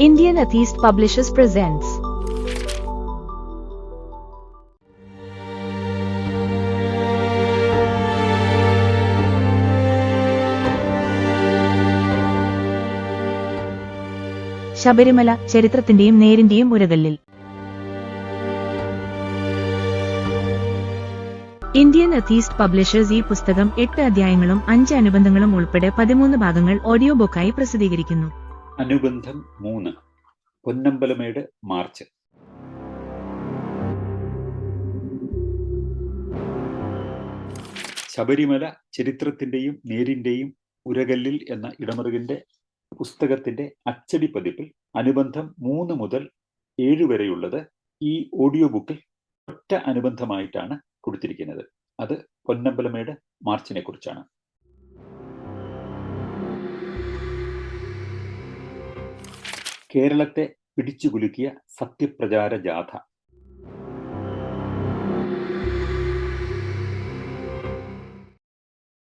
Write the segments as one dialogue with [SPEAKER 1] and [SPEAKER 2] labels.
[SPEAKER 1] Indian Atheist Publishers presents. Sabarimala ചരിത്രത്തിന്റെയും നേരിന്റെയും ഉരകല്ലിൽ. Indian atheist publishers ഈ പുസ്തകം എട്ട് അധ്യായങ്ങളും അഞ്ച് അനുബന്ധങ്ങളും ഉൾപ്പെടെ പതിമൂന്ന് ഭാഗങ്ങൾ ഓഡിയോ ബുക്കായി പ്രസിദ്ധീകരിക്കുന്നു.
[SPEAKER 2] അനുബന്ധം മൂന്ന്. പൊന്നമ്പലമേട് മാർച്ച്. ശബരിമല ചരിത്രത്തിന്റെയും നേരിന്റെയും ഉരകല്ലിൽ എന്ന ഇടമറുകിന്റെ പുസ്തകത്തിന്റെ അച്ചടി പതിപ്പിൽ അനുബന്ധം മൂന്ന് മുതൽ ഏഴ് വരെയുള്ളത് ഈ ഓഡിയോ ബുക്കിൽ ഒറ്റ അനുബന്ധമായിട്ടാണ് കൊടുത്തിരിക്കുന്നത്. അത് പൊന്നമ്പലമേട് മാർച്ചിനെ കുറിച്ചാണ് കേരളത്തെ പിടിച്ചുകുലുക്കിയ സത്യപ്രചാര ജാഥ.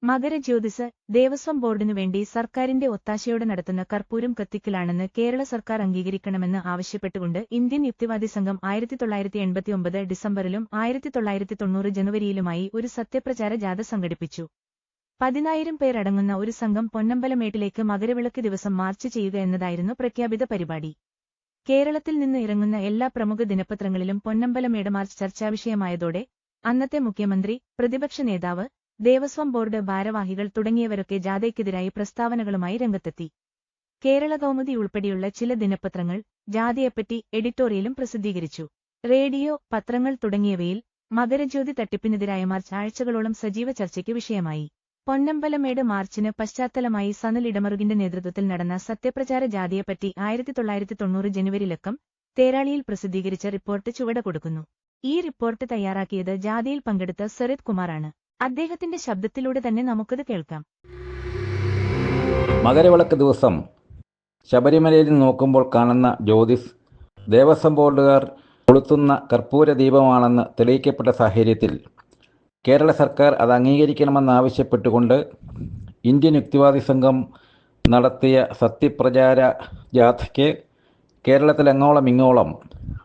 [SPEAKER 1] മകരജ്യോതിസ് ദേവസ്വം ബോർഡിനു വേണ്ടി സർക്കാരിന്റെ ഒത്താശയോടെ നടത്തുന്ന കർപ്പൂരം കത്തിക്കലാണെന്ന് കേരള സർക്കാർ അംഗീകരിക്കണമെന്ന് ആവശ്യപ്പെട്ടുകൊണ്ട് ഇന്ത്യൻ യുക്തിവാദി സംഘം ആയിരത്തി തൊള്ളായിരത്തി എൺപത്തിയൊമ്പത് ഡിസംബറിലും ആയിരത്തി തൊള്ളായിരത്തി തൊണ്ണൂറ് ജനുവരിയിലുമായി ഒരു സത്യപ്രചാര ജാഥ സംഘടിപ്പിച്ചു. പതിനായിരം പേരടങ്ങുന്ന ഒരു സംഘം പൊന്നമ്പലമേട്ടിലേക്ക് മകരവിളക്ക് ദിവസം മാർച്ച് ചെയ്യുക എന്നതായിരുന്നു പ്രഖ്യാപിത പരിപാടി. കേരളത്തിൽ നിന്ന് ഇറങ്ങുന്ന എല്ലാ പ്രമുഖ ദിനപത്രങ്ങളിലും പൊന്നമ്പലമേട് മാർച്ച് ചർച്ചാവിഷയമായതോടെ അന്നത്തെ മുഖ്യമന്ത്രി പ്രതിപക്ഷ നേതാവ് ദേവസ്വം ബോർഡ് ഭാരവാഹികൾ തുടങ്ങിയവരൊക്കെ ജാഥയ്ക്കെതിരായി പ്രസ്താവനകളുമായി രംഗത്തെത്തി. കേരള കൗമുദി ഉൾപ്പെടെയുള്ള ചില ദിനപത്രങ്ങൾ ജാഥയെപ്പറ്റി എഡിറ്റോറിയലും പ്രസിദ്ധീകരിച്ചു. റേഡിയോ പത്രങ്ങൾ തുടങ്ങിയവയിൽ മകരജ്യോതി തട്ടിപ്പിനെതിരായ മാർച്ച് ആഴ്ചകളോളം സജീവ ചർച്ചയ്ക്ക് വിഷയമായി. പൊന്നമ്പലമേട് മാർച്ചിന് പശ്ചാത്തലമായി സനൽ ഇടമറുകിന്റെ നേതൃത്വത്തിൽ നടന്ന സത്യപ്രചാര ജാഥയെപ്പറ്റി ആയിരത്തി തൊള്ളായിരത്തി തൊണ്ണൂറ് ജനുവരിയിലക്കം തേരാളിയിൽ പ്രസിദ്ധീകരിച്ച റിപ്പോർട്ട് ചുവട കൊടുക്കുന്നു. ഈ റിപ്പോർട്ട് തയ്യാറാക്കിയത് ജാഥയിൽ പങ്കെടുത്ത സരിത് കുമാറാണ്. അദ്ദേഹത്തിന്റെ ശബ്ദത്തിലൂടെ തന്നെ നമുക്കത് കേൾക്കാം.
[SPEAKER 3] മകരവിളക്ക് ദിവസം ശബരിമലയിൽ നോക്കുമ്പോൾ കാണുന്ന ജ്യോതിസ് ദേവസ്വം ബോർഡുകാർ കൊളുത്തുന്ന കർപ്പൂര ദീപമാണെന്ന് തെളിയിക്കപ്പെട്ട സാഹചര്യത്തിൽ കേരള സർക്കാർ അത് അംഗീകരിക്കണമെന്നാവശ്യപ്പെട്ടുകൊണ്ട് ഇന്ത്യൻ യുക്തിവാദി സംഘം നടത്തിയ സത്യപ്രചാര ജാഥയ്ക്ക് കേരളത്തിലെങ്ങോളം ഇങ്ങോളം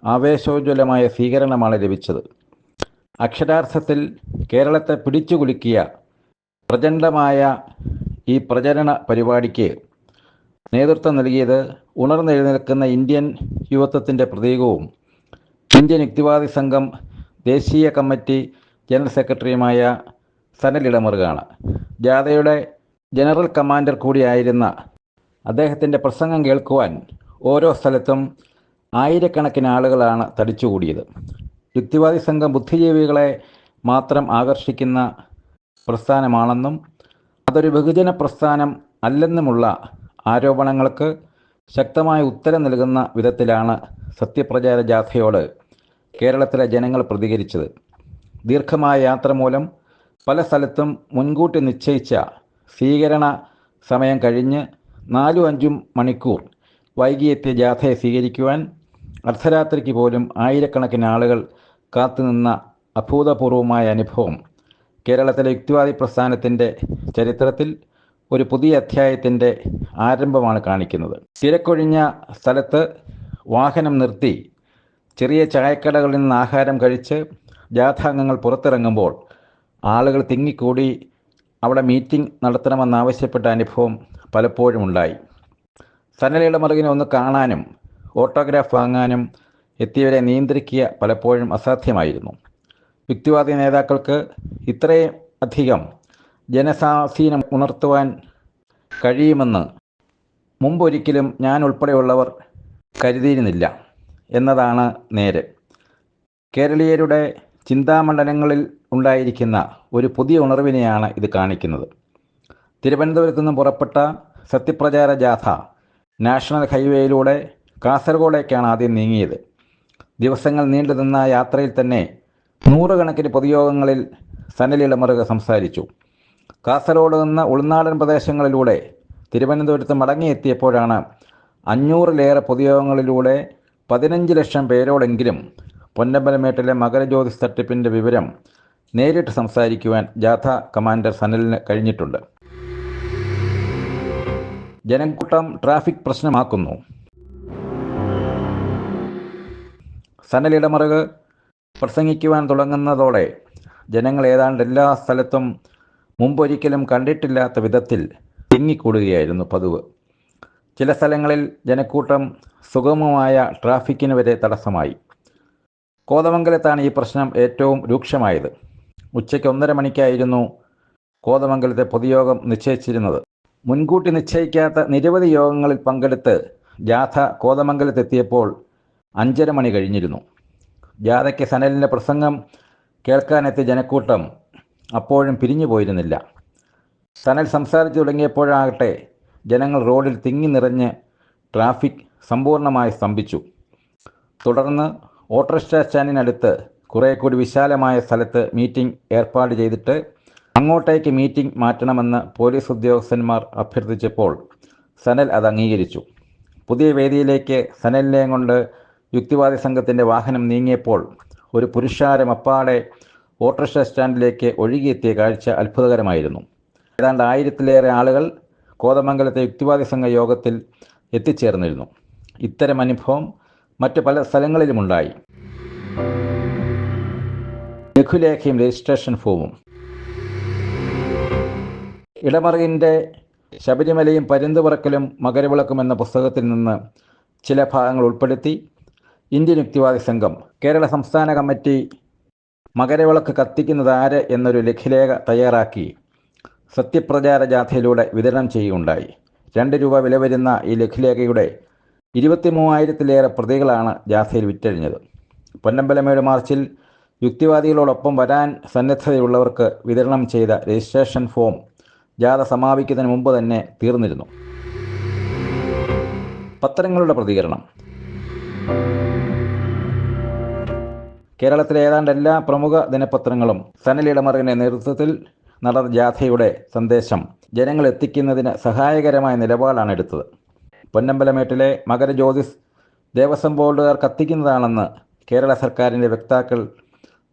[SPEAKER 3] ആവേശോജ്വലമായ സ്വീകരണമാണ് ലഭിച്ചത്. അക്ഷരാർത്ഥത്തിൽ കേരളത്തെ പിടിച്ചുകുലുക്കിയ പ്രചണ്ഡമായ ഈ പ്രചരണ പരിപാടിക്ക് നേതൃത്വം നൽകിയത് ഉണർന്നെഴുന്നേൽക്കുന്ന ഇന്ത്യൻ യുവത്വത്തിന്റെ പ്രതീകവും ഇന്ത്യൻ യുക്തിവാദി സംഘം ദേശീയ കമ്മിറ്റി ജനറൽ സെക്രട്ടറിയുമായ സനൽ ഇടമറുകാണ്. ജാഥയുടെ ജനറൽ കമാൻഡർ കൂടിയായിരുന്ന അദ്ദേഹത്തിന്റെ പ്രസംഗം കേൾക്കുവാൻ ഓരോ സ്ഥലത്തും ആയിരക്കണക്കിന് ആളുകളാണ് തടിച്ചുകൂടിയത്. യുക്തിവാദി സംഘം ബുദ്ധിജീവികളെ മാത്രം ആകർഷിക്കുന്ന പ്രസ്ഥാനമാണെന്നും അതൊരു ബഹുജന പ്രസ്ഥാനം അല്ലെന്നുമുള്ള ആരോപണങ്ങൾക്ക് ശക്തമായ ഉത്തരം നൽകുന്ന വിധത്തിലാണ് സത്യപ്രചാര ജാഥയോട് കേരളത്തിലെ ജനങ്ങൾ പ്രതികരിച്ചത്. ദീർഘമായ യാത്ര മൂലം പല സ്ഥലത്തും മുൻകൂട്ടി നിശ്ചയിച്ച സ്വീകരണ സമയം കഴിഞ്ഞ് നാലും അഞ്ചും മണിക്കൂർ വൈകിയെത്തിയ ജാഥയെ സ്വീകരിക്കുവാൻ അർദ്ധരാത്രിക്ക് പോലും ആയിരക്കണക്കിന് ആളുകൾ കാത്തുനിന്ന അഭൂതപൂർവമായ അനുഭവം. കേരളത്തിലെ യുക്തിവാദി പ്രസ്ഥാനത്തിന്റെ ചരിത്രത്തിൽ ഒരു പുതിയ അധ്യായത്തിന്റെ ആരംഭമാണ് കാണിക്കുന്നത്. തിരക്കൊഴിഞ്ഞ സ്ഥലത്ത് വാഹനം നിർത്തി ചെറിയ ചായക്കടകളിൽ നിന്ന് ആഹാരം കഴിച്ച് ജാഥാംഗങ്ങൾ പുറത്തിറങ്ങുമ്പോൾ ആളുകൾ തിങ്ങിക്കൂടി അവിടെ മീറ്റിംഗ് നടത്തണമെന്നാവശ്യപ്പെട്ട അനുഭവം പലപ്പോഴും ഉണ്ടായി. സനലയുടെ മറുകിനെ ഒന്ന് കാണാനും ഓട്ടോഗ്രാഫ് വാങ്ങാനും എത്തിയവരെ നിയന്ത്രിക്കുക പലപ്പോഴും അസാധ്യമായിരുന്നു. യുക്തിവാദി നേതാക്കൾക്ക് ഇത്രയും അധികം ജനസാസീനം ഉണർത്തുവാൻ കഴിയുമെന്ന് മുമ്പൊരിക്കലും ഞാൻ ഉൾപ്പെടെയുള്ളവർ കരുതിയിരുന്നില്ല എന്നതാണ് നേര്. കേരളീയരുടെ ചിന്താമണ്ഡലങ്ങളിൽ ഉണ്ടായിരിക്കുന്ന ഒരു പുതിയ ഉണർവിനെയാണ് ഇത് കാണിക്കുന്നത്. തിരുവനന്തപുരത്തു നിന്ന് പുറപ്പെട്ട സത്യപ്രചാര ജാഥ നാഷണൽ ഹൈവേയിലൂടെ കാസർഗോഡേക്കാണ് ആദ്യം നീങ്ങിയത്. ദിവസങ്ങൾ നീണ്ടു നിന്ന യാത്രയിൽ തന്നെ നൂറുകണക്കിന് പൊതുയോഗങ്ങളിൽ സനലിളമറുക സംസാരിച്ചു. കാസർഗോഡ് നിന്ന് ഉൾനാടൻ പ്രദേശങ്ങളിലൂടെ തിരുവനന്തപുരത്ത് മടങ്ങിയെത്തിയപ്പോഴാണ് അഞ്ഞൂറിലേറെ പൊതുയോഗങ്ങളിലൂടെ പതിനഞ്ച് ലക്ഷം പേരോടെങ്കിലും പൊന്നമ്പലമേട്ടിലെ മകരജ്യോതിസ് തട്ടിപ്പിന്റെ വിവരം നേരിട്ട് സംസാരിക്കുവാൻ ജാഥ കമാൻഡർ സനലിന് കഴിഞ്ഞിട്ടുണ്ട്. ജനക്കൂട്ടം ട്രാഫിക് പ്രശ്നമാക്കുന്നു. സനൽ ഇടമറുക് പ്രസംഗിക്കുവാൻ തുടങ്ങുന്നതോടെ ജനങ്ങൾ ഏതാണ്ട് എല്ലാ സ്ഥലത്തും മുമ്പൊരിക്കലും കണ്ടിട്ടില്ലാത്ത വിധത്തിൽ തിങ്ങിക്കൂടുകയായിരുന്നു പതിവ്. ചില സ്ഥലങ്ങളിൽ ജനക്കൂട്ടം സുഗമമായ ട്രാഫിക്കിന് വരെ തടസ്സമായി. കോതമംഗലത്താണ് ഈ പ്രശ്നം ഏറ്റവും രൂക്ഷമായത്. ഉച്ചയ്ക്ക് ഒന്നര മണിക്കായിരുന്നു കോതമംഗലത്തെ പൊതുയോഗം നിശ്ചയിച്ചിരുന്നത്. മുൻകൂട്ടി നിശ്ചയിക്കാത്ത നിരവധി യോഗങ്ങളിൽ പങ്കെടുത്ത് ജാഥ കോതമംഗലത്തെത്തിയപ്പോൾ അഞ്ചര മണി കഴിഞ്ഞിരുന്നു. ജാഥയ്ക്ക് സനലിന്റെ പ്രസംഗം കേൾക്കാനെത്തിയ ജനക്കൂട്ടം അപ്പോഴും പിരിഞ്ഞു പോയിരുന്നില്ല. സനൽ സംസാരിച്ചു തുടങ്ങിയപ്പോഴാകട്ടെ ജനങ്ങൾ റോഡിൽ തിങ്ങി നിറഞ്ഞ് ട്രാഫിക് സമ്പൂർണമായി സ്തംഭിച്ചു. തുടർന്ന് ഓട്ടോറിക്ഷ സ്റ്റാൻഡിനടുത്ത് കുറേ കൂടി വിശാലമായ സ്ഥലത്ത് മീറ്റിംഗ് ഏർപ്പാട് ചെയ്തിട്ട് അങ്ങോട്ടേക്ക് മീറ്റിംഗ് മാറ്റണമെന്ന് പോലീസ് ഉദ്യോഗസ്ഥന്മാർ അഭ്യർത്ഥിച്ചപ്പോൾ സനൽ അത് അംഗീകരിച്ചു. പുതിയ വേദിയിലേക്ക് സനലിനെയും കൊണ്ട് യുക്തിവാദി സംഘത്തിന്റെ വാഹനം നീങ്ങിയപ്പോൾ ഒരു പുരുഷാരം അപ്പാടെ ഓട്ടോറിക്ഷ സ്റ്റാൻഡിലേക്ക് ഒഴുകിയെത്തിയ കാഴ്ച അത്ഭുതകരമായിരുന്നു. ഏതാണ്ട് ആയിരത്തിലേറെ ആളുകൾ കോതമംഗലത്തെ യുക്തിവാദി സംഘ യോഗത്തിൽ എത്തിച്ചേർന്നിരുന്നു. ഇത്തരം അനുഭവം മറ്റ് പല സ്ഥലങ്ങളിലുമുണ്ടായി. ലഘുലേഖയും രജിസ്ട്രേഷൻ ഫോമും. ഇടമറിയിന്റെ ശബരിമലയും പരുന്തുപറക്കലും മകരവിളക്കും എന്ന പുസ്തകത്തിൽ നിന്ന് ചില ഭാഗങ്ങൾ ഉൾപ്പെടുത്തി ഇന്ത്യൻ യുക്തിവാദി സംഘം കേരള സംസ്ഥാന കമ്മിറ്റി മകരവിളക്ക് കത്തിക്കുന്നത് ആര് എന്നൊരു ലഘുലേഖ തയ്യാറാക്കി സത്യപ്രചാര ജാഥയിലൂടെ വിതരണം ചെയ്യുകയുണ്ടായി. രണ്ട് രൂപ വില വരുന്ന ഈ ലഘുലേഖയുടെ ഇരുപത്തി മൂവായിരത്തിലേറെ പ്രതികളാണ് ജാഥയിൽ വിറ്റഴിഞ്ഞത്. പൊന്നമ്പലമേട് മാർച്ചിൽ യുക്തിവാദികളോടൊപ്പം വരാൻ സന്നദ്ധതയുള്ളവർക്ക് വിതരണം ചെയ്ത രജിസ്ട്രേഷൻ ഫോം ജാഥ സമാപിക്കുന്നതിന് മുമ്പ് തന്നെ തീർന്നിരുന്നു. പത്രങ്ങളുടെ പ്രതികരണം. കേരളത്തിലെ ഏതാണ്ട് എല്ലാ പ്രമുഖ ദിനപത്രങ്ങളും സനൽ ഇടമറിന്റെ നേതൃത്വത്തിൽ നടന്ന ജാഥയുടെ സന്ദേശം ജനങ്ങൾ എത്തിക്കുന്നതിന് സഹായകരമായ നിലപാടാണ് എടുത്തത്. പൊന്നമ്പലമേട്ടിലെ മകരജ്യോതിസ് ദേവസ്വം ബോർഡുകാർ കത്തിക്കുന്നതാണെന്ന് കേരള സർക്കാരിന്റെ വക്താക്കൾ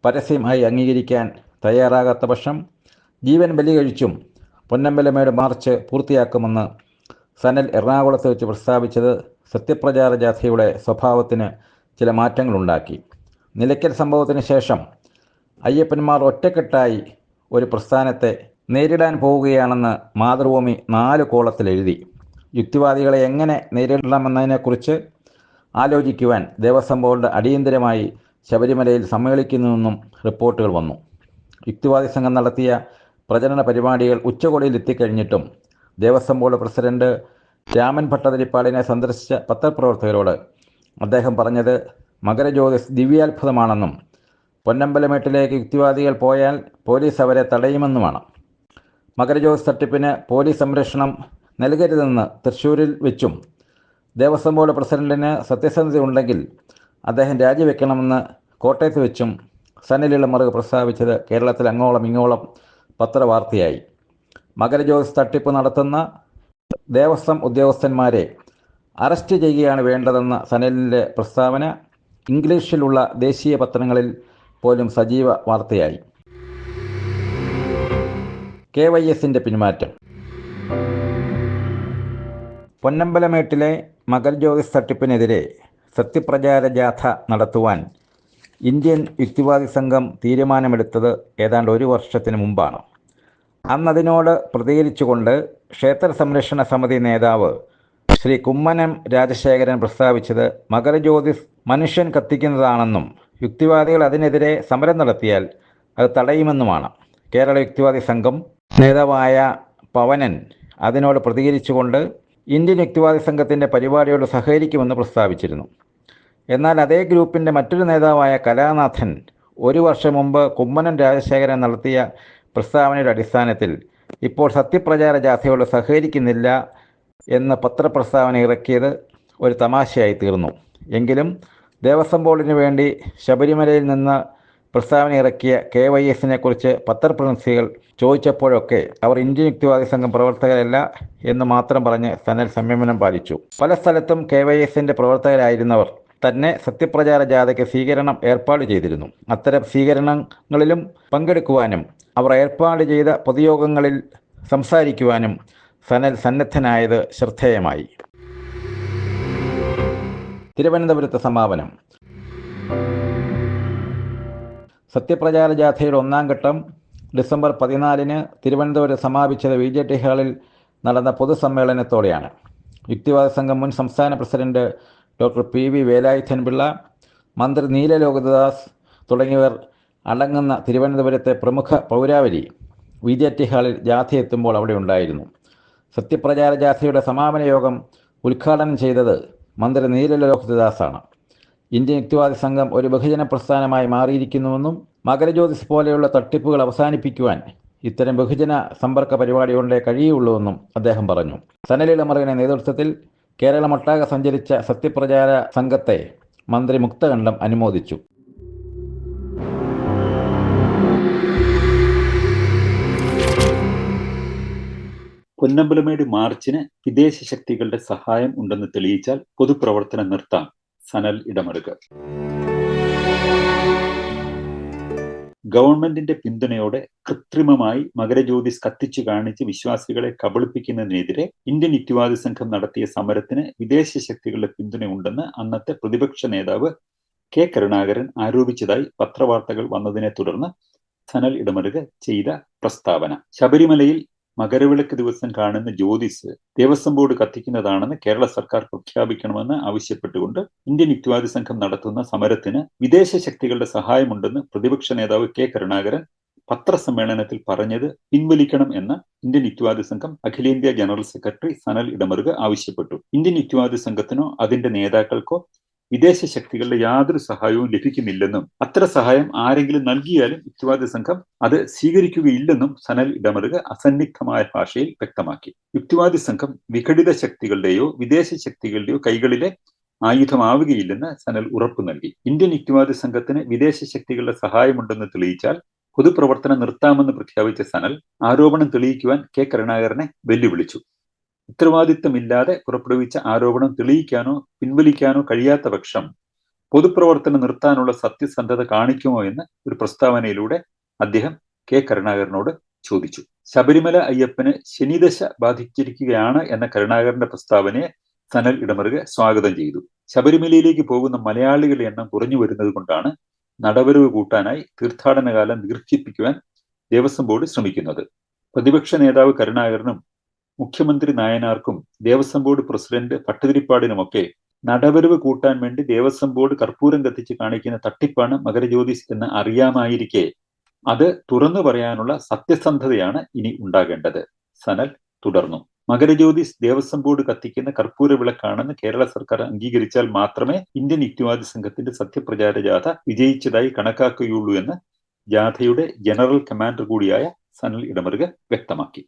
[SPEAKER 3] പരസ്യമായി അംഗീകരിക്കാൻ തയ്യാറാകാത്ത പക്ഷം ജീവൻ ബലി കഴിച്ചും പൊന്നമ്പലമേട് മാർച്ച് പൂർത്തിയാക്കുമെന്ന് സനൽ എറണാകുളത്ത് വെച്ച് പ്രസ്താവിച്ചത് സത്യപ്രചാര ജാഥയുടെ സ്വഭാവത്തിന് ചില മാറ്റങ്ങളുണ്ടാക്കി. നിലയ്ക്കൽ സംഭവത്തിന് ശേഷം അയ്യപ്പന്മാർ ഒറ്റക്കെട്ടായി ഒരു പ്രസ്ഥാനത്തെ നേരിടാൻ പോവുകയാണെന്ന് മാതൃഭൂമി നാല് കോളത്തിൽ എഴുതി. യുക്തിവാദികളെ എങ്ങനെ നേരിടണമെന്നതിനെക്കുറിച്ച് ആലോചിക്കുവാൻ ദേവസ്വം ബോർഡ് അടിയന്തരമായി ശബരിമലയിൽ സമ്മേളിക്കുന്നുവെന്നും റിപ്പോർട്ടുകൾ വന്നു. യുക്തിവാദി സംഘം നടത്തിയ പ്രചരണ പരിപാടികൾ ഉച്ചകോടിയിൽ എത്തിക്കഴിഞ്ഞിട്ടും ദേവസ്വം ബോർഡ് പ്രസിഡന്റ് രാമൻ ഭട്ടതിരിപ്പാടിനെ സന്ദർശിച്ച പത്രപ്രവർത്തകരോട് അദ്ദേഹം പറഞ്ഞത് മകരജ്യോതിസ് ദിവ്യാത്ഭുതമാണെന്നും പൊന്നമ്പലമേട്ടിലേക്ക് യുക്തിവാദികൾ പോയാൽ പോലീസ് അവരെ തടയുമെന്നുമാണ്. മകരജ്യോതിസ് തട്ടിപ്പിന് പോലീസ് സംരക്ഷണം നൽകരുതെന്ന് തൃശ്ശൂരിൽ വെച്ചും ദേവസ്വം ബോർഡ് പ്രസിഡന്റിന് സത്യസന്ധത ഉണ്ടെങ്കിൽ അദ്ദേഹം രാജിവെക്കണമെന്ന് കോട്ടയത്ത് വെച്ചും സനലിളമറുക പ്രസ്താവിച്ചത് കേരളത്തിൽ അങ്ങോളം ഇങ്ങോളം പത്രവാർത്തയായി. മകരജ്യോതിസ് തട്ടിപ്പ് നടത്തുന്ന ദേവസ്വം ഉദ്യോഗസ്ഥന്മാരെ അറസ്റ്റ് ചെയ്യുകയാണ് വേണ്ടതെന്ന സനലിന്റെ പ്രസ്താവന ഇംഗ്ലീഷിലുള്ള ദേശീയ പത്രങ്ങളിൽ പോലും സജീവ വാർത്തയായി. കെ വൈ എസിന്റെ പിന്മാറ്റം. പൊന്നമ്പലമേട്ടിലെ മകർജ്യോതിസ് തട്ടിപ്പിനെതിരെ സത്യപ്രചാര ജാഥ നടത്തുവാൻ ഇന്ത്യൻ യുക്തിവാദി സംഘം തീരുമാനമെടുത്തത് ഏതാണ്ട് ഒരു വർഷത്തിന് മുമ്പാണ്. അന്നതിനോട് പ്രതികരിച്ചുകൊണ്ട് ക്ഷേത്ര സംരക്ഷണ സമിതി നേതാവ് ശ്രീ കുമ്മനം രാജശേഖരൻ പ്രസ്താവിച്ചത് മകരജ്യോതിസ് മനുഷ്യൻ കത്തിക്കുന്നതാണെന്നും യുക്തിവാദികൾ അതിനെതിരെ സമരം നടത്തിയാൽ അത് തടയുമെന്നുമാണ്. കേരള യുക്തിവാദി സംഘം നേതാവായ പവനൻ അതിനോട് പ്രതികരിച്ചുകൊണ്ട് ഇന്ത്യൻ യുക്തിവാദി സംഘത്തിന്റെ പരിപാടിയോട് സഹകരിക്കുമെന്ന് പ്രസ്താവിച്ചിരുന്നു. എന്നാൽ അതേ ഗ്രൂപ്പിന്റെ മറ്റൊരു നേതാവായ കലാനാഥൻ ഒരു വർഷം മുമ്പ് കുമ്മനം രാജശേഖരൻ നടത്തിയ പ്രസ്താവനയുടെ അടിസ്ഥാനത്തിൽ ഇപ്പോൾ സത്യപ്രചാര ജാഥയോട് സഹകരിക്കുന്നില്ല എന്ന് പത്രപ്രസ്താവന ഇറക്കിയത് ഒരു തമാശയായി തീർന്നു. എങ്കിലും ദേവസ്വം ബോർഡിന് വേണ്ടി ശബരിമലയിൽ നിന്ന് പ്രസ്താവന ഇറക്കിയ കെ വൈ എസിനെ കുറിച്ച് പത്രപ്രതിനിധികൾ ചോദിച്ചപ്പോഴൊക്കെ അവർ ഇന്ത്യൻ യുക്തിവാദി സംഘം പ്രവർത്തകരല്ല എന്ന് മാത്രം പറഞ്ഞ് സനൽ സംയമനം പാലിച്ചു. പല സ്ഥലത്തും കെ വൈ എസിന്റെ പ്രവർത്തകരായിരുന്നവർ തന്നെ സത്യപ്രചാര ജാഥയ്ക്ക് സ്വീകരണം ഏർപ്പാട് ചെയ്തിരുന്നു. അത്തരം സ്വീകരണങ്ങളിലും പങ്കെടുക്കുവാനും അവർ ഏർപ്പാട് ചെയ്ത പൊതുയോഗങ്ങളിൽ സംസാരിക്കുവാനും സനൽ സന്നദ്ധനായത് ശ്രദ്ധേയമായി. തിരുവനന്തപുരത്ത് സമാപനം. സത്യപ്രചാര ജാഥയുടെ ഒന്നാം ഘട്ടം ഡിസംബർ പതിനാലിന് തിരുവനന്തപുരം സമാപിച്ചത് വി ജെ ടി ഹാളിൽ നടന്ന പൊതുസമ്മേളനത്തോടെയാണ്. യുക്തിവാദ സംഘം മുൻ സംസ്ഥാന president doctor P V Velayudhan Pillai മന്ത്രി നീലലോകദാസ് തുടങ്ങിയവർ അടങ്ങുന്ന തിരുവനന്തപുരത്തെ പ്രമുഖ പൗരാവലി വി ജെ ടി ഹാളിൽ ജാഥയെത്തുമ്പോൾ അവിടെ ഉണ്ടായിരുന്നു. സത്യപ്രചാര ജാഥയുടെ സമാപന യോഗം ഉദ്ഘാടനം ചെയ്തത് മന്ത്രി നീലലോഹിതദാസാണ് ലോകദാസാണ്. ഇന്ത്യൻ യുക്തിവാദി സംഘം ഒരു ബഹുജന പ്രസ്ഥാനമായി മാറിയിരിക്കുന്നുവെന്നും മകരജ്യോതിസ് പോലെയുള്ള തട്ടിപ്പുകൾ അവസാനിപ്പിക്കുവാൻ ഇത്തരം ബഹുജന സമ്പർക്ക പരിപാടികളുടെ കഴിയുള്ളൂവെന്നും അദ്ദേഹം പറഞ്ഞു. സനലിളമറിയുടെ നേതൃത്വത്തിൽ കേരളമൊട്ടാകെ സഞ്ചരിച്ച സത്യപ്രചാര സംഘത്തെ മന്ത്രി മുക്തകണ്ഠം അനുമോദിച്ചു.
[SPEAKER 2] പൊന്നമ്പലമേട് മാർച്ചിന് വിദേശ ശക്തികളുടെ സഹായം ഉണ്ടെന്ന് തെളിയിച്ചാൽ പൊതുപ്രവർത്തനം നിർത്താം. സനൽ ഇടമെടുക്ക്. ഗവൺമെന്റിന്റെ പിന്തുണയോടെ കൃത്രിമമായി മകരജ്യോതിസ് കത്തിച്ചു കാണിച്ച് വിശ്വാസികളെ കബളിപ്പിക്കുന്നതിനെതിരെ ഇന്ത്യൻ യുക്തിവാദി സംഘം നടത്തിയ സമരത്തിന് വിദേശ ശക്തികളുടെ പിന്തുണയുണ്ടെന്ന് അന്നത്തെ പ്രതിപക്ഷ നേതാവ് കെ കരുണാകരൻ ആരോപിച്ചതായി പത്രവാർത്തകൾ വന്നതിനെ തുടർന്ന് സനൽ ഇടമറുക ചെയ്ത പ്രസ്താവന. ശബരിമലയിൽ മകരവിളക്ക് ദിവസം കാണുന്ന ജ്യോതിസ് ദേവസ്വം ബോർഡ് കത്തിക്കുന്നതാണെന്ന് കേരള സർക്കാർ പ്രഖ്യാപിക്കണമെന്ന് ആവശ്യപ്പെട്ടുകൊണ്ട് ഇന്ത്യൻ യുക്തിവാദി സംഘം നടത്തുന്ന സമരത്തിന് വിദേശ ശക്തികളുടെ സഹായമുണ്ടെന്ന് പ്രതിപക്ഷ നേതാവ് കെ കരുണാകരൻ പത്രസമ്മേളനത്തിൽ പറഞ്ഞത് പിൻവലിക്കണം എന്ന് ഇന്ത്യൻ യുക്തിവാദി സംഘം അഖിലേന്ത്യാ ജനറൽ സെക്രട്ടറി സനൽ ഇടമറുക ആവശ്യപ്പെട്ടു. ഇന്ത്യൻ യുക്തിവാദി സംഘത്തിനോ അതിന്റെ നേതാക്കൾക്കോ വിദേശ ശക്തികളുടെ യാതൊരു സഹായവും ലഭിക്കുന്നില്ലെന്നും അത്തരം സഹായം ആരെങ്കിലും നൽകിയാലും യുക്തിവാദി സംഘം അത് സ്വീകരിക്കുകയില്ലെന്നും സനൽ ഇടമറുക അസന്നിഗ്ധമായ ഭാഷയിൽ വ്യക്തമാക്കി. യുക്തിവാദി സംഘം വിഘടിത ശക്തികളുടെയോ വിദേശ ശക്തികളുടെയോ കൈകളിലെ ആയുധമാവുകയില്ലെന്ന് സനൽ ഉറപ്പു നൽകി. ഇന്ത്യൻ യുക്തിവാദി സംഘത്തിന് വിദേശ ശക്തികളുടെ സഹായമുണ്ടെന്ന് തെളിയിച്ചാൽ പൊതുപ്രവർത്തനം നിർത്താമെന്ന് പ്രഖ്യാപിച്ച സനൽ ആരോപണം തെളിയിക്കുവാൻ കെ. കരുണാകരനെ വെല്ലുവിളിച്ചു. ഉത്തരവാദിത്തമില്ലാതെ പുറപ്പെടുവിച്ച ആരോപണം തെളിയിക്കാനോ പിൻവലിക്കാനോ കഴിയാത്ത പക്ഷം പൊതുപ്രവർത്തനം നിർത്താനുള്ള സത്യസന്ധത കാണിക്കുമോ എന്ന് ഒരു പ്രസ്താവനയിലൂടെ അദ്ദേഹം കെ കരുണാകരനോട് ചോദിച്ചു. ശബരിമല അയ്യപ്പന് ശനിദശ ബാധിച്ചിരിക്കുകയാണ് എന്ന കരുണാകരന്റെ പ്രസ്താവനയെ സനൽ ഇടമറുക സ്വാഗതം ചെയ്തു. ശബരിമലയിലേക്ക് പോകുന്ന മലയാളികളുടെ എണ്ണം കുറഞ്ഞു വരുന്നത് കൊണ്ടാണ് നടവരവ് കൂട്ടാനായി തീർത്ഥാടനകാലം ദീർഘിപ്പിക്കുവാൻ ദേവസ്വം ബോർഡ് ശ്രമിക്കുന്നത്. പ്രതിപക്ഷ നേതാവ് കരുണാകരനും മുഖ്യമന്ത്രി നായനാർക്കും ദേവസ്വം ബോർഡ് പ്രസിഡന്റ് ഭട്ടതിരിപ്പാടിനുമൊക്കെ നടവരവ് കൂട്ടാൻ വേണ്ടി ദേവസ്വം ബോർഡ് കർപ്പൂരം കത്തിച്ച് കാണിക്കുന്ന തട്ടിപ്പാണ് മകരജ്യോതിസ് എന്ന് അറിയാമായിരിക്കെ. അത് തുറന്നു പറയാനുള്ള സത്യസന്ധതയാണ് ഇനി ഉണ്ടാകേണ്ടത്. സനൽ തുടർന്നു. മകരജ്യോതിസ് ദേവസ്വം ബോർഡ് കത്തിക്കുന്ന കർപ്പൂര വിളക്കാണെന്ന് കേരള സർക്കാർ അംഗീകരിച്ചാൽ മാത്രമേ ഇന്ത്യൻ യുക്തിവാദി സംഘത്തിന്റെ സത്യപ്രചാര ജാഥ വിജയിച്ചതായി കണക്കാക്കുകയുള്ളൂ എന്ന് ജാഥയുടെ ജനറൽ കമാൻഡർ കൂടിയായ സനൽ ഇടമറുക വ്യക്തമാക്കി.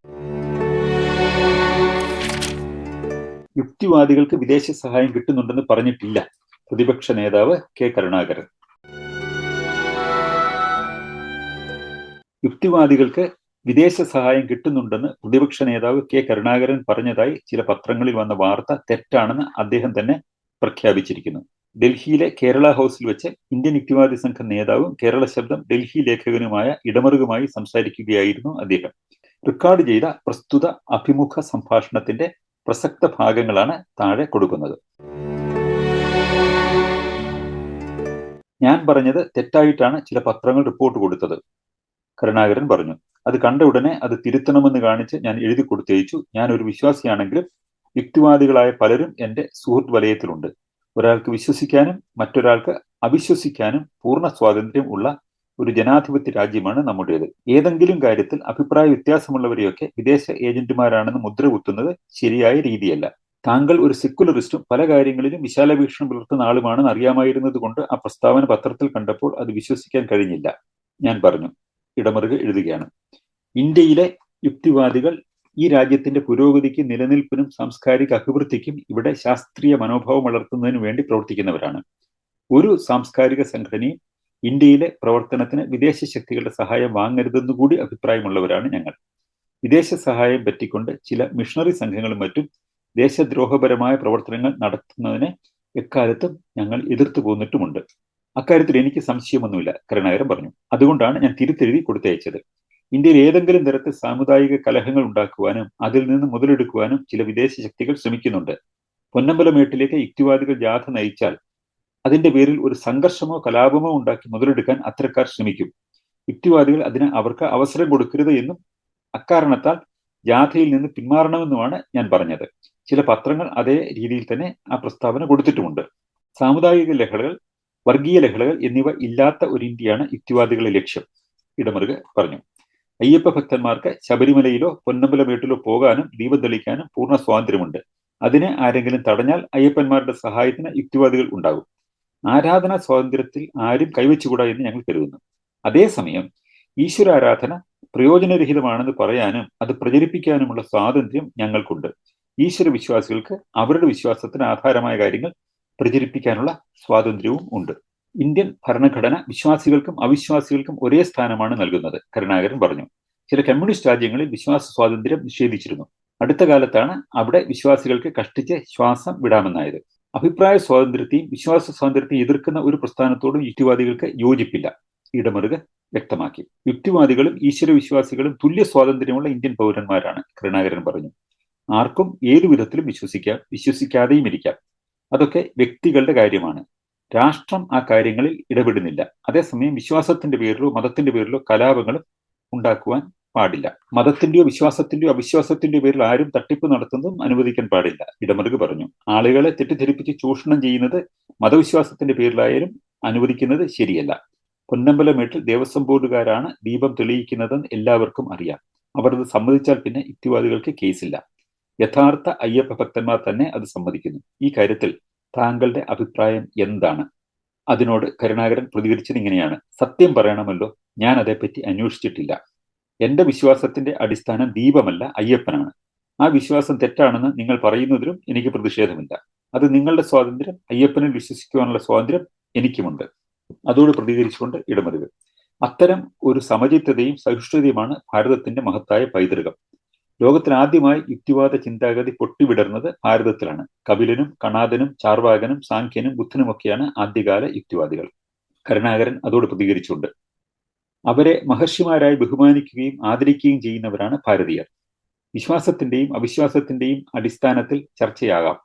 [SPEAKER 2] യുക്തിവാദികൾക്ക് വിദേശ സഹായം കിട്ടുന്നുണ്ടെന്ന് പറഞ്ഞിട്ടില്ല. പ്രതിപക്ഷ നേതാവ് കെ കരുണാകരൻ. യുക്തിവാദികൾക്ക് വിദേശ സഹായം കിട്ടുന്നുണ്ടെന്ന് പ്രതിപക്ഷ നേതാവ് കെ കരുണാകരൻ പറഞ്ഞതായി ചില പത്രങ്ങളിൽ വന്ന വാർത്ത തെറ്റാണെന്ന് അദ്ദേഹം തന്നെ പ്രഖ്യാപിച്ചിരിക്കുന്നു. ഡൽഹിയിലെ കേരള ഹൗസിൽ വെച്ച് ഇന്ത്യൻ യുക്തിവാദി സംഘം നേതാവും കേരള ശബ്ദം ഡൽഹി ലേഖകനുമായ ഇടമറുകുമായി സംസാരിക്കുകയായിരുന്നു അദ്ദേഹം. റെക്കോർഡ് ചെയ്ത പ്രസ്തുത അഭിമുഖ സംഭാഷണത്തിന്റെ പ്രസക്ത ഭാഗങ്ങളാണ് താഴെ കൊടുക്കുന്നത്. ഞാൻ പറഞ്ഞത് തെറ്റായിട്ടാണ് ചില പത്രങ്ങൾ റിപ്പോർട്ട് കൊടുത്തത്. കരുണാകരൻ പറഞ്ഞു. അത് കണ്ട ഉടനെ അത് തിരുത്തണമെന്ന് കാണിച്ച് ഞാൻ എഴുതി കൊടുത്തയച്ചു. ഞാൻ ഒരു വിശ്വാസിയാണെങ്കിലും യുക്തിവാദികളായ പലരും എന്റെ സുഹൃത്ത് വലയത്തിലുണ്ട്. ഒരാൾക്ക് വിശ്വസിക്കാനും മറ്റൊരാൾക്ക് അവിശ്വസിക്കാനും പൂർണ സ്വാതന്ത്ര്യം ഉള്ള ഒരു ജനാധിപത്യ രാജ്യമാണ് നമ്മുടേത്. ഏതെങ്കിലും കാര്യത്തിൽ അഭിപ്രായ വ്യത്യാസമുള്ളവരെയൊക്കെ വിദേശ ഏജന്റുമാരാണെന്ന് മുദ്ര കുത്തുന്നത് ശരിയായ രീതിയല്ല. താങ്കൾ ഒരു സെക്കുലറിസ്റ്റും പല കാര്യങ്ങളിലും വിശാല വീക്ഷണം പുലർത്തുന്ന ആളുമാണെന്ന് അറിയാമായിരുന്നത് കൊണ്ട് ആ പ്രസ്താവന പത്രത്തിൽ കണ്ടപ്പോൾ അത് വിശ്വസിക്കാൻ കഴിഞ്ഞില്ല. ഞാൻ പറഞ്ഞു. ഇടമറുക എഴുതുകയാണ്. ഇന്ത്യയിലെ യുക്തിവാദികൾ ഈ രാജ്യത്തിന്റെ പുരോഗതിക്ക് നിലനിൽപ്പിനും സാംസ്കാരിക അഭിവൃദ്ധിക്കും ഇവിടെ ശാസ്ത്രീയ മനോഭാവം വളർത്തുന്നതിനു വേണ്ടി പ്രവർത്തിക്കുന്നവരാണ്. ഒരു സാംസ്കാരിക സംഘടനയും ഇന്ത്യയിലെ പ്രവർത്തനത്തിന് വിദേശ ശക്തികളുടെ സഹായം വാങ്ങരുതെന്നു കൂടി അഭിപ്രായമുള്ളവരാണ് ഞങ്ങൾ. വിദേശ സഹായം പറ്റിക്കൊണ്ട് ചില മിഷണറി സംഘങ്ങളും മറ്റും ദേശദ്രോഹപരമായ പ്രവർത്തനങ്ങൾ നടത്തുന്നതിനെ എക്കാലത്തും ഞങ്ങൾ എതിർത്തു പോന്നിട്ടുമുണ്ട്. അക്കാര്യത്തിൽ എനിക്ക് സംശയമൊന്നുമില്ല കരുണാകരൻ പറഞ്ഞു. അതുകൊണ്ടാണ് ഞാൻ തിരുത്തെഴുതി കൊടുത്തയച്ചത്. ഇന്ത്യയിൽ ഏതെങ്കിലും തരത്തിൽ സാമുദായിക കലഹങ്ങൾ ഉണ്ടാക്കുവാനും അതിൽ നിന്ന് മുതലെടുക്കുവാനും ചില വിദേശ ശക്തികൾ ശ്രമിക്കുന്നുണ്ട്. പൊന്നമ്പലമേട്ടിലേക്ക് യുക്തിവാദികൾ ജാഥ നയിച്ചാൽ അതിന്റെ പേരിൽ ഒരു സംഘർഷമോ കലാപമോ ഉണ്ടാക്കി മുതലെടുക്കാൻ അത്തരക്കാർ ശ്രമിക്കും. യുക്തിവാദികൾ അതിന് അവർക്ക് അവസരം കൊടുക്കരുത് എന്നും അക്കാരണത്താൽ ജാഥയിൽ നിന്ന് പിന്മാറണമെന്നുമാണ് ഞാൻ പറഞ്ഞത്. ചില പത്രങ്ങൾ അതേ രീതിയിൽ തന്നെ ആ പ്രസ്താവന കൊടുത്തിട്ടുമുണ്ട്. സാമുദായിക ലഹളകൾ വർഗീയ ലഹളകൾ എന്നിവ ഇല്ലാത്ത ഒരു ഇന്ത്യയാണ് യുക്തിവാദികളുടെ ലക്ഷ്യം ഇടമറുക പറഞ്ഞു. അയ്യപ്പ ഭക്തന്മാർക്ക് ശബരിമലയിലോ പൊന്നമ്പലമേട്ടിലോ പോകാനും ദീപം തെളിക്കാനും പൂർണ സ്വാതന്ത്ര്യമുണ്ട്. അതിനെ ആരെങ്കിലും തടഞ്ഞാൽ അയ്യപ്പന്മാരുടെ സഹായത്തിന് യുക്തിവാദികൾ ഉണ്ടാകും. ആരാധനാ സ്വാതന്ത്ര്യത്തിൽ ആരും കൈവച്ചുകൂടാ എന്ന് ഞങ്ങൾ കരുതുന്നു. അതേസമയം ഈശ്വരാരാധന പ്രയോജനരഹിതമാണെന്ന് പറയാനും അത് പ്രചരിപ്പിക്കാനുമുള്ള സ്വാതന്ത്ര്യം ഞങ്ങൾക്കുണ്ട്. ഈശ്വര വിശ്വാസികൾക്ക് അവരുടെ വിശ്വാസത്തിന് ആധാരമായ കാര്യങ്ങൾ പ്രചരിപ്പിക്കാനുള്ള സ്വാതന്ത്ര്യവും ഉണ്ട്. ഇന്ത്യൻ ഭരണഘടന വിശ്വാസികൾക്കും അവിശ്വാസികൾക്കും ഒരേ സ്ഥാനമാണ് നൽകുന്നത് കരുണാകരൻ പറഞ്ഞു. ചില കമ്മ്യൂണിസ്റ്റ് രാജ്യങ്ങളിൽ വിശ്വാസ സ്വാതന്ത്ര്യം നിഷേധിച്ചിരുന്നു. അടുത്ത കാലത്താണ് അവിടെ വിശ്വാസികൾക്ക് കഷ്ടിച്ച് ശ്വാസം വിടാമെന്നായത്. അഭിപ്രായ സ്വാതന്ത്ര്യത്തെയും വിശ്വാസ സ്വാതന്ത്ര്യത്തെയും എതിർക്കുന്ന ഒരു പ്രസ്ഥാനത്തോടും യുക്തിവാദികൾക്ക് യോജിപ്പില്ല. ഇടമറുക വ്യക്തമാക്കി. യുക്തിവാദികളും ഈശ്വര വിശ്വാസികളും തുല്യ സ്വാതന്ത്ര്യമുള്ള ഇന്ത്യൻ പൗരന്മാരാണ് കരുണാകരൻ പറഞ്ഞു. ആർക്കും ഏതു വിധത്തിലും വിശ്വസിക്കാം വിശ്വസിക്കാതെയും ഇരിക്കാം. അതൊക്കെ വ്യക്തികളുടെ കാര്യമാണ്. രാഷ്ട്രം ആ കാര്യങ്ങളിൽ ഇടപെടുന്നില്ല. അതേസമയം വിശ്വാസത്തിന്റെ പേരിലോ മതത്തിന്റെ പേരിലോ കലാപങ്ങളും ഉണ്ടാക്കുവാൻ പാടില്ല. മതത്തിന്റെയോ വിശ്വാസത്തിന്റെയോ അവിശ്വാസത്തിന്റെയോ പേരിൽ ആരും തട്ടിപ്പ് നടത്തുന്നതും അനുവദിക്കാൻ പാടില്ല. ഇടമറുക് പറഞ്ഞു. ആളുകളെ തെറ്റിദ്ധരിപ്പിച്ച് ചൂഷണം ചെയ്യുന്നത് മതവിശ്വാസത്തിന്റെ പേരിലായാലും അനുവദിക്കുന്നത് ശരിയല്ല. പൊന്നമ്പലമേട്ടിൽ ദേവസ്വം ബോർഡുകാരാണ് ദീപം തെളിയിക്കുന്നതെന്ന് എല്ലാവർക്കും അറിയാം. അവർ അത് സമ്മതിച്ചാൽ പിന്നെ യുക്തിവാദികൾക്ക് കേസില്ല. യഥാർത്ഥ അയ്യപ്പ ഭക്തന്മാർ തന്നെ അത് സമ്മതിക്കുന്നു. ഈ കാര്യത്തിൽ താങ്കളുടെ അഭിപ്രായം എന്താണ്? അതിനോട് കരുണാകരൻ പ്രതികരിച്ചത് ഇങ്ങനെയാണ്. സത്യം പറയണമല്ലോ. ഞാൻ അതേപ്പറ്റി അന്വേഷിച്ചിട്ടില്ല. എന്റെ വിശ്വാസത്തിന്റെ അടിസ്ഥാനം ദീപമല്ല അയ്യപ്പനാണ്. ആ വിശ്വാസം തെറ്റാണെന്ന് നിങ്ങൾ പറയുന്നതിലും എനിക്ക് പ്രതിഷേധമില്ല. അത് നിങ്ങളുടെ സ്വാതന്ത്ര്യം അയ്യപ്പനിൽ വിശ്വസിക്കുവാനുള്ള സ്വാതന്ത്ര്യം എനിക്കുമുണ്ട്. അതോട് പ്രതികരിച്ചുകൊണ്ട് ഇടമരുത്. അത്തരം ഒരു സമചിത്തതയും സഹിഷ്ണുതയുമാണ് ഭാരതത്തിന്റെ മഹത്തായ പൈതൃകം. ലോകത്തിൽ ആദ്യമായി യുക്തിവാദ ചിന്താഗതി പൊട്ടിവിടർന്നത് ഭാരതത്തിലാണ്. കപിലനും കണാദനും ചാർവാകനും സാഖ്യനും ബുദ്ധനുമൊക്കെയാണ് ആദ്യകാല യുക്തിവാദികൾ. കരുണാകരൻ അതോട് പ്രതികരിച്ചുകൊണ്ട് അവരെ മഹർഷിമാരായി ബഹുമാനിക്കുകയും ആദരിക്കുകയും ചെയ്യുന്നവരാണ് ഭാരതീയർ. വിശ്വാസത്തിന്റെയും അവിശ്വാസത്തിന്റെയും അടിസ്ഥാനത്തിൽ ചർച്ചയാകാം.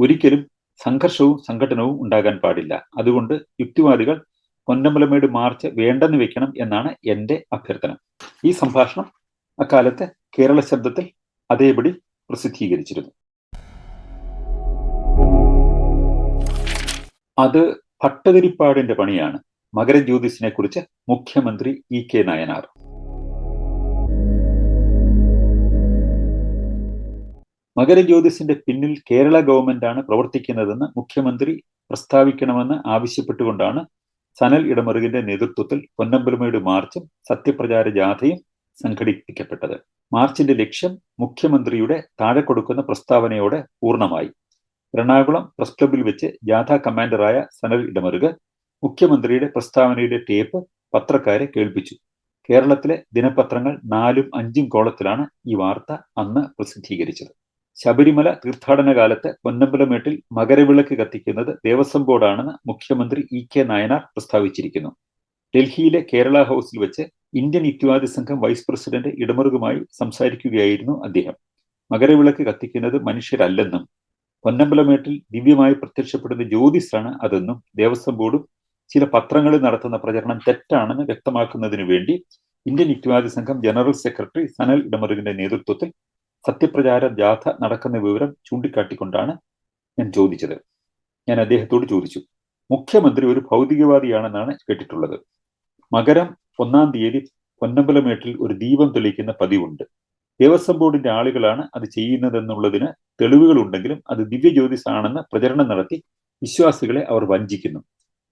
[SPEAKER 2] ഒരിക്കലും സംഘർഷവും സംഘടനവും ഉണ്ടാകാൻ പാടില്ല. അതുകൊണ്ട് യുക്തിവാദികൾ പൊന്നമ്പലമേട് മാർച്ച് വേണ്ടെന്ന് വെക്കണം എന്നാണ് എന്റെ അഭ്യർത്ഥന. ഈ സംഭാഷണം അക്കാലത്ത് കേരള ശബ്ദത്തിൽ അതേപടി പ്രസിദ്ധീകരിച്ചിരുന്നു. അത് ഭട്ടതിരിപ്പാടിന്റെ പണിയാണ്. മകരജ്യോതിസിനെ കുറിച്ച് മുഖ്യമന്ത്രി ഇ കെ നയനാർ. മകരജ്യോതിസിന്റെ പിന്നിൽ കേരള ഗവൺമെന്റാണ് പ്രവർത്തിക്കുന്നതെന്ന് മുഖ്യമന്ത്രി പ്രസ്താവിക്കണമെന്ന് ആവശ്യപ്പെട്ടുകൊണ്ടാണ് സനൽ ഇടമറുകിന്റെ നേതൃത്വത്തിൽ പൊന്നമ്പലമയുടെ മാർച്ചും സത്യപ്രചാര ജാഥയും സംഘടിപ്പിക്കപ്പെട്ടത്. മാർച്ചിന്റെ ലക്ഷ്യം മുഖ്യമന്ത്രിയുടെ താഴെ കൊടുക്കുന്ന പ്രസ്താവനയോടെ പൂർണമായി. എറണാകുളം പ്രസ് ക്ലബിൽ വെച്ച് ജാഥ കമാൻഡറായ സനൽ ഇടമറുക മുഖ്യമന്ത്രിയുടെ പ്രസ്താവനയുടെ ടേപ്പ് പത്രക്കാരെ കേൾപ്പിച്ചു. കേരളത്തിലെ ദിനപത്രങ്ങൾ നാലും അഞ്ചും കോളത്തിലാണ് ഈ വാർത്ത അന്ന് പ്രസിദ്ധീകരിച്ചത്. ശബരിമല തീർത്ഥാടന കാലത്ത് പൊന്നമ്പലമേട്ടിൽ മകരവിളക്ക് കത്തിക്കുന്നത് ദേവസ്വം ബോർഡാണെന്ന് മുഖ്യമന്ത്രി ഇ കെ നായനാർ പ്രസ്താവിച്ചിരിക്കുന്നു. ഡൽഹിയിലെ കേരള ഹൗസിൽ വെച്ച് ഇന്ത്യൻ യുക്തിവാദി സംഘം വൈസ് പ്രസിഡന്റ് ഇടമറുകുമായി സംസാരിക്കുകയായിരുന്നു അദ്ദേഹം. മകരവിളക്ക് കത്തിക്കുന്നത് മനുഷ്യരല്ലെന്നും പൊന്നമ്പലമേട്ടിൽ ദിവ്യമായി പ്രത്യക്ഷപ്പെടുന്ന ജ്യോതിസാണ് അതെന്നും ദേവസ്വം ബോർഡും ചില പത്രങ്ങളിൽ നടത്തുന്ന പ്രചരണം തെറ്റാണെന്ന് വ്യക്തമാക്കുന്നതിന് വേണ്ടി ഇന്ത്യൻ യുക്തിവാദി സംഘം ജനറൽ സെക്രട്ടറി സനൽ ഇടമറുകിന്റെ നേതൃത്വത്തിൽ സത്യപ്രചാര ജാഥ നടക്കുന്ന വിവരം ചൂണ്ടിക്കാട്ടിക്കൊണ്ടാണ് ഞാൻ ചോദിച്ചത്. ഞാൻ അദ്ദേഹത്തോട് ചോദിച്ചു മുഖ്യമന്ത്രി ഒരു ഭൗതികവാദിയാണെന്നാണ് കേട്ടിട്ടുള്ളത്. മകരം ഒന്നാം തീയതി പൊന്നമ്പലമേട്ടിൽ ഒരു ദീപം തെളിയിക്കുന്ന പതിവുണ്ട്. ദേവസ്വം ബോർഡിന്റെ ആളുകളാണ് അത് ചെയ്യുന്നതെന്നുള്ളതിന് തെളിവുകളുണ്ടെങ്കിലും അത് ദിവ്യജ്യോതിസാണെന്ന് പ്രചരണം നടത്തി വിശ്വാസികളെ അവർ വഞ്ചിക്കുന്നു.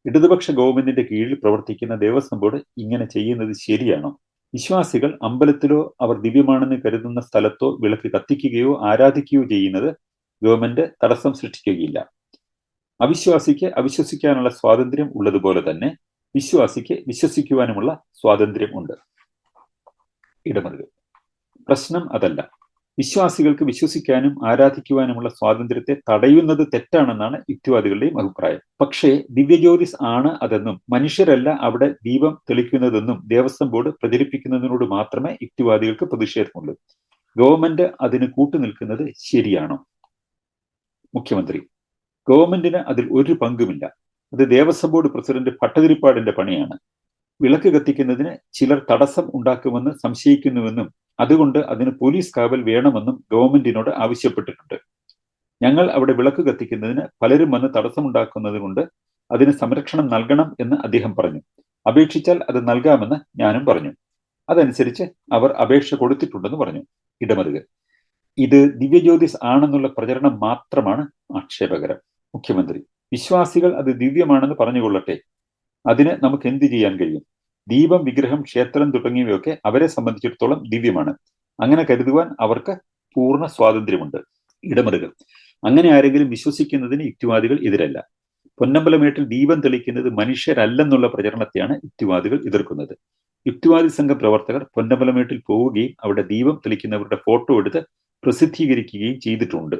[SPEAKER 2] ഇടതുപക്ഷ ഗവൺമെന്റിന്റെ കീഴിൽ പ്രവർത്തിക്കുന്ന ദേവസ്വം ബോർഡ് ഇങ്ങനെ ചെയ്യുന്നത് ശരിയാണോ? വിശ്വാസികൾ അമ്പലത്തിലോ അവർ ദിവ്യമാണെന്ന് കരുതുന്ന സ്ഥലത്തോ വിളക്ക് കത്തിക്കുകയോ ആരാധിക്കുകയോ ചെയ്യുന്നത് ഗവൺമെന്റ് തടസ്സം സൃഷ്ടിക്കുകയില്ല. അവിശ്വാസിക്ക് അവിശ്വസിക്കാനുള്ള സ്വാതന്ത്ര്യം ഉള്ളതുപോലെ തന്നെ വിശ്വാസിക്ക് വിശ്വസിക്കുവാനുമുള്ള സ്വാതന്ത്ര്യം ഉണ്ട്. ഇടമറുകൾ പ്രശ്നം അതല്ല. വിശ്വാസികൾക്ക് വിശ്വസിക്കാനും ആരാധിക്കുവാനുമുള്ള സ്വാതന്ത്ര്യത്തെ തടയുന്നത് തെറ്റാണെന്നാണ് യുക്തിവാദികളുടെയും അഭിപ്രായം. പക്ഷേ ദിവ്യജ്യോതിസ് ആണ് അതെന്നും മനുഷ്യരല്ല അവിടെ ദീപം തെളിക്കുന്നതെന്നും ദേവസ്വം ബോർഡ് പ്രചരിപ്പിക്കുന്നതിനോട് മാത്രമേ യുക്തിവാദികൾക്ക് പ്രതിഷേധമുള്ളൂ. ഗവൺമെന്റ് അതിന് കൂട്ടുനിൽക്കുന്നത് ശരിയാണോ? മുഖ്യമന്ത്രി ഗവൺമെന്റിന് അതിൽ ഒരു പങ്കുമില്ല. അത് ദേവസ്വം ബോർഡ് പ്രസിഡന്റ് ഭട്ടതിരിപ്പാടിന്റെ പണിയാണ്. വിളക്ക് കത്തിക്കുന്നതിന് ചിലർ തടസ്സം ഉണ്ടാക്കുമെന്ന് സംശയിക്കുന്നുവെന്നും അതുകൊണ്ട് അതിന് പോലീസ് കാവൽ വേണമെന്നും ഗവൺമെന്റിനോട് ആവശ്യപ്പെട്ടിട്ടുണ്ട്. ഞങ്ങൾ അവിടെ വിളക്ക് കത്തിക്കുന്നതിന് പലരും വന്ന് തടസ്സമുണ്ടാക്കുന്നത് കൊണ്ട് അതിന് സംരക്ഷണം നൽകണം എന്ന് അദ്ദേഹം പറഞ്ഞു. അപേക്ഷിച്ചാൽ അത് നൽകാമെന്ന് ഞാനും പറഞ്ഞു. അതനുസരിച്ച് അവർ അപേക്ഷ കൊടുത്തിട്ടുണ്ടെന്ന് പറഞ്ഞു. ഇടമറുകൻ ഇത് ദിവ്യജ്യോതിസ് ആണെന്നുള്ള പ്രചരണം മാത്രമാണ് ആക്ഷേപകരം. മുഖ്യമന്ത്രി വിശ്വാസികൾ അത് ദിവ്യമാണെന്ന് പറഞ്ഞുകൊള്ളട്ടെ. അതിന് നമുക്ക് എന്ത് ചെയ്യാൻ കഴിയും? ദീപം വിഗ്രഹം ക്ഷേത്രം തുടങ്ങിയവയൊക്കെ അവരെ സംബന്ധിച്ചിടത്തോളം ദിവ്യമാണ്. അങ്ങനെ കരുതുവാൻ അവർക്ക് പൂർണ സ്വാതന്ത്ര്യമുണ്ട്. ഇടമറുകൾ. അങ്ങനെ ആരെങ്കിലും വിശ്വസിക്കുന്നതിന് യുക്തിവാദികൾ എതിരല്ല. പൊന്നമ്പലമേട്ടിൽ ദീപം തെളിക്കുന്നത് മനുഷ്യരല്ലെന്നുള്ള പ്രചരണത്തെയാണ് യുക്തിവാദികൾ എതിർക്കുന്നത്. യുക്തിവാദി സംഘ പ്രവർത്തകർ പൊന്നമ്പലമേട്ടിൽ പോവുകയും അവിടെ ദീപം തെളിക്കുന്നവരുടെ ഫോട്ടോ എടുത്ത് പ്രസിദ്ധീകരിക്കുകയും ചെയ്തിട്ടുണ്ട്.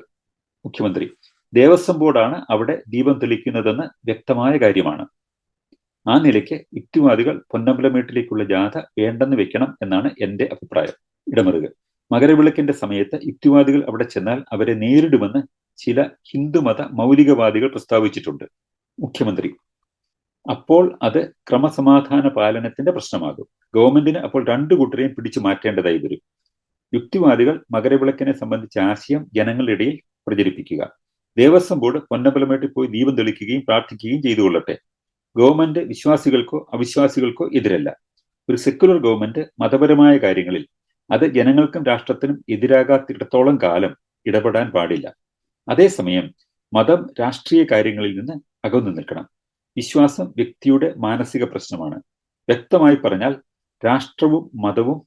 [SPEAKER 2] മുഖ്യമന്ത്രി ദേവസ്വം ബോർഡാണ് അവിടെ ദീപം തെളിക്കുന്നതെന്ന് വ്യക്തമായ കാര്യമാണ്. ആ നിലയ്ക്ക് യുക്തിവാദികൾ പൊന്നമ്പലമേട്ടിലേക്കുള്ള ജാഥ വേണ്ടെന്ന് വെക്കണം എന്നാണ് എന്റെ അഭിപ്രായം. ഇടമറുകൾ മകരവിളക്കിന്റെ സമയത്ത് യുക്തിവാദികൾ അവിടെ ചെന്നാൽ അവരെ നേരിടുമെന്ന് ചില ഹിന്ദുമത മൗലികവാദികൾ പ്രസ്താവിച്ചിട്ടുണ്ട്. മുഖ്യമന്ത്രി. അപ്പോൾ അത് ക്രമസമാധാന പാലനത്തിന്റെ പ്രശ്നമാകും. ഗവൺമെന്റിന് അപ്പോൾ രണ്ടു കൂട്ടരെയും പിടിച്ചു മാറ്റേണ്ടതായി വരും. യുക്തിവാദികൾ മകരവിളക്കിനെ സംബന്ധിച്ച ആശയം ജനങ്ങളുടെ ഇടയിൽ പ്രചരിപ്പിക്കുക. ദേവസ്വം ബോർഡ് പൊന്നമ്പലമേട്ടിൽ പോയി ദീപം തെളിക്കുകയും പ്രാർത്ഥിക്കുകയും ചെയ്തു കൊള്ളട്ടെ ഗവൺമെന്റ് വിശ്വാസികൾക്കോ അവിശ്വാസികൾക്കോ എതിരല്ല. ഒരു സെക്യുലർ ഗവൺമെന്റ് മതപരമായ കാര്യങ്ങളിൽ അത് ജനങ്ങൾക്കും രാഷ്ട്രത്തിനും എതിരാകാത്തിടത്തോളം കാലം ഇടപെടാൻ പാടില്ല. അതേസമയം മതം രാഷ്ട്രീയ കാര്യങ്ങളിൽ നിന്ന് അകന്നു നിൽക്കണം. വിശ്വാസം വ്യക്തിയുടെ മാനസിക പ്രശ്നമാണ്. വ്യക്തമായി പറഞ്ഞാൽ രാഷ്ട്രവും മതവും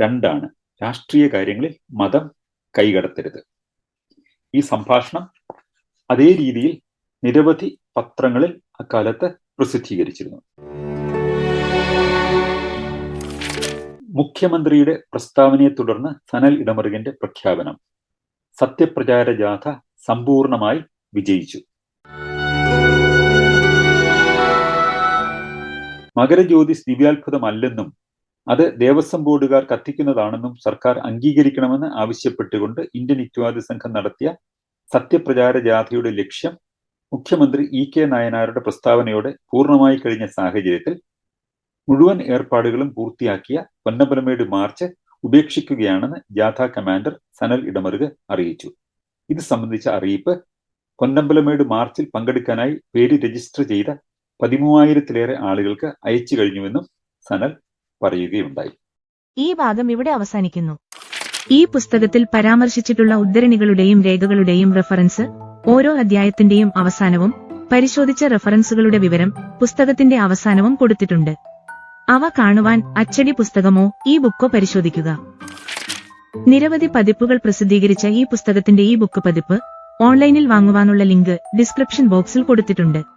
[SPEAKER 2] രണ്ടാണ്. രാഷ്ട്രീയ കാര്യങ്ങളിൽ മതം കൈകടത്തരുത്. ഈ സംഭാഷണം അതേ രീതിയിൽ നിരവധി പത്രങ്ങളിൽ അക്കാലത്ത് പ്രസിദ്ധീകരിച്ചിരുന്നു. മുഖ്യമന്ത്രിയുടെ പ്രസ്താവനയെ തുടർന്ന് സനൽ ഇടമറുകന്റെ പ്രഖ്യാപനം സത്യപ്രചാര ജാഥ സമ്പൂർണമായി വിജയിച്ചു. മകരജ്യോതിസ് ദിവ്യാത്ഭുതമല്ലെന്നും അത് ദേവസ്വം ബോർഡുകാർ കത്തിക്കുന്നതാണെന്നും സർക്കാർ അംഗീകരിക്കണമെന്ന് ആവശ്യപ്പെട്ടുകൊണ്ട് ഇന്ത്യൻ യുക്തിവാദി സംഘം നടത്തിയ സത്യപ്രചാര ജാഥയുടെ ലക്ഷ്യം മുഖ്യമന്ത്രി ഇ കെ നായനാരുടെ പ്രസ്താവനയോടെ പൂർണമായി കഴിഞ്ഞ സാഹചര്യത്തിൽ മുഴുവൻ ഏർപ്പാടുകളും പൂർത്തിയാക്കിയ പൊന്നമ്പലമേട് മാർച്ച് ഉപേക്ഷിക്കുകയാണെന്ന് ജാഥ കമാൻഡർ സനൽ ഇടമറുക അറിയിച്ചു. ഇത് സംബന്ധിച്ച അറിയിപ്പ് പൊന്നമ്പലമേട് മാർച്ചിൽ പങ്കെടുക്കാനായി പേര് രജിസ്റ്റർ ചെയ്ത പതിമൂവായിരത്തിലേറെ ആളുകൾക്ക് അയച്ചു കഴിഞ്ഞുവെന്നും സനൽ പറയുകയുണ്ടായി.
[SPEAKER 1] ഈ ഭാഗം ഇവിടെ അവസാനിക്കുന്നു. ഈ പുസ്തകത്തിൽ പരാമർശിച്ചിട്ടുള്ള ഉദ്ധരണികളുടെയും രേഖകളുടെയും റെഫറൻസ് ഓരോ അധ്യായത്തിന്റെയും അവസാനവും പരിശോധിച്ച റെഫറൻസുകളുടെ വിവരം പുസ്തകത്തിന്റെ അവസാനവും കൊടുത്തിട്ടുണ്ട്. അവ കാണുവാൻ അച്ചടി പുസ്തകമോ ഈ ബുക്കോ പരിശോധിക്കുക. നിരവധി പതിപ്പുകൾ പ്രസിദ്ധീകരിച്ച ഈ പുസ്തകത്തിന്റെ ഈ ബുക്ക് പതിപ്പ് ഓൺലൈനിൽ വാങ്ങുവാനുള്ള ലിങ്ക് ഡിസ്ക്രിപ്ഷൻ ബോക്സിൽ കൊടുത്തിട്ടുണ്ട്.